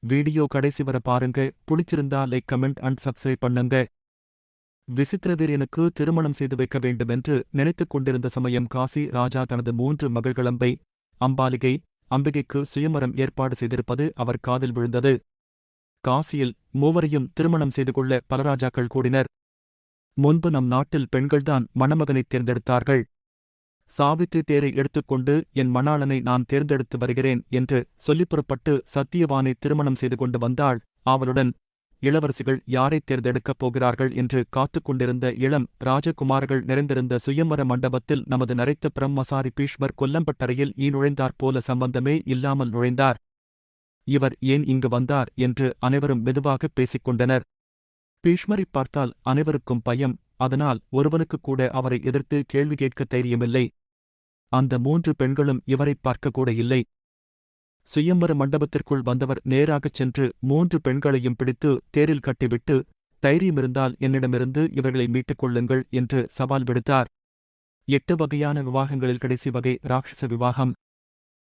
Video கடைசி வர பாருங்க. பிடிச்சிருந்தா லைக் கமெண்ட் அண்ட் சப்ஸ்கிரைப் பண்ணுங்க. விசித்திரவீரியனுக்கு திருமணம் செய்து வைக்க வேண்டுமென்று நினைத்துக் கொண்டிருந்த சமயம் காசி ராஜா தனது மூன்று மகள்களம்பை அம்பாலிகை அம்பிகைக்கு சுயமரம் ஏற்பாடு செய்திருப்பது அவர் காதில் விழுந்தது. காசியில் மூவரையும் திருமணம் செய்து கொள்ள பல ராஜாக்கள் கூடினர். முன்பு நம் நாட்டில் பெண்கள்தான் மணமகனைத் தேர்ந்தெடுத்தார்கள். சாவித்ரி தேரை எடுத்துக்கொண்டு என் மணாளனை நான் தேர்ந்தெடுத்து வருகிறேன் என்று சொல்லிப்புறப்பட்டு சத்தியவானை திருமணம் செய்து கொண்டு வந்தாள். அவளுடன் இளவரசிகள் யாரைத் தேர்ந்தெடுக்கப் போகிறார்கள்? என்று காத்துக்கொண்டிருந்த இளம் ராஜகுமாரர்கள் நிறைந்திருந்த சுயம்பர மண்டபத்தில் நமது நரைத்த பிரம்மசாரி பீஷ்மர் கொல்லம்பட்டறையில் ஈ நுழைந்தாற் போல சம்பந்தமே இல்லாமல் நுழைந்தார். இவர் ஏன் இங்கு வந்தார்? என்று அனைவரும் மெதுவாகப் பேசிக் கொண்டனர். பீஷ்மரைப் பார்த்தால் அனைவருக்கும் பயம் அதனால் ஒருவனுக்கு கூட அவரை எதிர்த்து கேள்வி கேட்க தைரியமில்லை. அந்த மூன்று பெண்களும் இவரைப் பார்க்கக்கூட இல்லை. சுயம்பர மண்டபத்திற்குள் வந்தவர் நேராகச் சென்று மூன்று பெண்களையும் பிடித்து தேரில் கட்டிவிட்டு தைரியமிருந்தால் என்னிடமிருந்து இவர்களை மீட்டுக் கொள்ளுங்கள் என்று சவால் விடுத்தார். எட்டு வகையான விவாகங்களில் கடைசி வகை ராட்சச விவாகம்.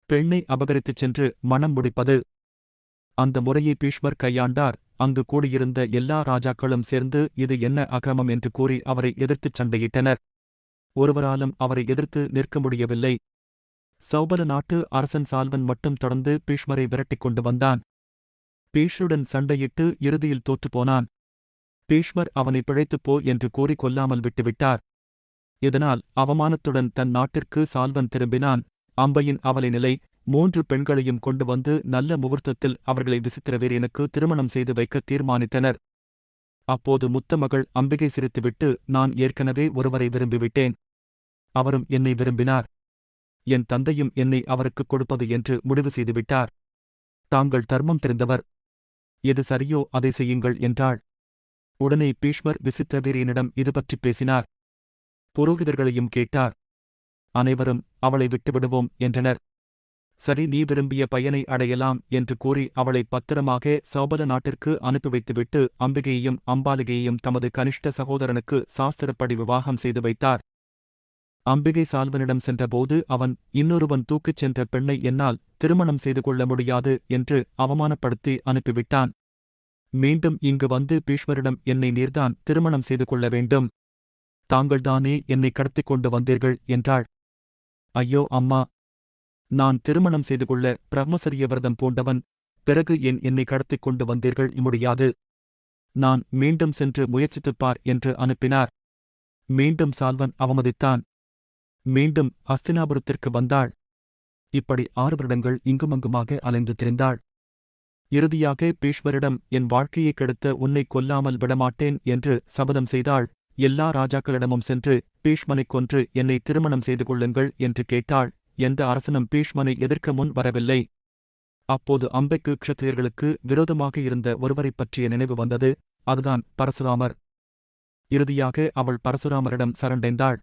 பெண்ணை அபகரித்துச் சென்று மணம் முடிப்பது. அந்த முறையை பீஷ்மர் கையாண்டார். அங்கு கூடியிருந்த எல்லா ராஜாக்களும் சேர்ந்து இது என்ன அகமம் என்று கூறி அவரை எதிர்த்துச் சண்டையிட்டனர். ஒருவராலும் அவரை எதிர்த்து நிற்க முடியவில்லை. சௌபல நாட்டு அரசன் சால்வன் மட்டும் தொடர்ந்து பீஷ்மரை விரட்டிக் கொண்டு வந்தான். பீஷ்ருடன் சண்டையிட்டு இறுதியில் தோற்றுப்போனான் பீஷ்மர் அவனை பிழைத்துப் போ என்று கூறி கொல்லாமல் விட்டுவிட்டார். இதனால் அவமானத்துடன் தன் நாட்டிற்கு சால்வன் திரும்பினான். அம்பையின் அவலை நிலை மூன்று பெண்களையும் கொண்டு வந்து நல்ல முகூர்த்தத்தில் அவர்களை விசித்திரவீரியனுக்கு திருமணம் செய்து வைக்க தீர்மானித்தனர். அப்போது முத்தமகள் அம்பிகை சிரித்துவிட்டு நான் ஏற்கனவே ஒருவரை விரும்பிவிட்டேன். அவரும் என்னை விரும்பினார். என் தந்தையும் என்னை அவருக்குக் கொடுப்பது என்று முடிவு செய்துவிட்டார். தாங்கள் தர்மம் தெரிந்தவர். எது சரியோ அதை செய்யுங்கள் என்றாள். உடனே பீஷ்மர் விசித்திரவீரியனிடம் இதுபற்றிப் பேசினார். புரோகிதர்களையும் கேட்டார். அனைவரும் அவளை விட்டுவிடுவோம் என்றனர். சரி நீ விரும்பிய பயனை அடையலாம் என்று கூறி அவளை பத்திரமாக சௌபல நாட்டிற்கு அனுப்பி வைத்துவிட்டு அம்பிகையையும் அம்பாலிகையையும் தமது கனிஷ்ட சகோதரனுக்கு சாஸ்திரப்படி விவாகம் செய்து வைத்தார். அம்பிகை சால்வனிடம் சென்றபோது அவன் இன்னொருவன் தூக்கிச் சென்ற பெண்ணை என்னால் திருமணம் செய்து கொள்ள முடியாது என்று அவமானப்படுத்தி அனுப்பிவிட்டான். மீண்டும் இங்கு வந்து பீஷ்மரிடம் என்னை நீர்தான் திருமணம் செய்து கொள்ள வேண்டும். தாங்கள்தானே என்னை கடத்திக் கொண்டு வந்தீர்கள் என்றாள். ஐயோ அம்மா நான் திருமணம் செய்து கொள்ள பிரம்மசரிய விரதம் பூண்டவன் பிறகு என் என்னை கடத்திக் கொண்டு வந்தீர்கள் முடியாது நான் மீண்டும் சென்று முயற்சித்துப் பார் என்று அனுப்பினார். மீண்டும் சால்வன் அவமதித்தான். மீண்டும் ஹஸ்தினாபுரத்திற்கு வந்தாள். இப்படி ஆறு வருடங்கள் இங்குமங்குமாக அலைந்து திரிந்தாள். இறுதியாக பீஷ்மரிடம் என் வாழ்க்கையை கெடுத்த உன்னை கொல்லாமல் விடமாட்டேன் என்று சபதம் செய்தாள். எல்லா ராஜாக்களிடமும் சென்று பீஷ்மனைக் கொன்று என்னை திருமணம் செய்து கொள்ளுங்கள் என்று கேட்டாள். எந்த அரசனும் பீஷ்மனை எதிர்க்க முன் வரவில்லை. அப்போது அம்பைக்கு க்ஷத்திரியர்களுக்கு விரோதமாக இருந்த ஒருவரைப் பற்றிய நினைவு வந்தது. அதுதான் பரசுராமர். இறுதியாக அவள் பரசுராமரிடம் சரண்டைந்தாள்.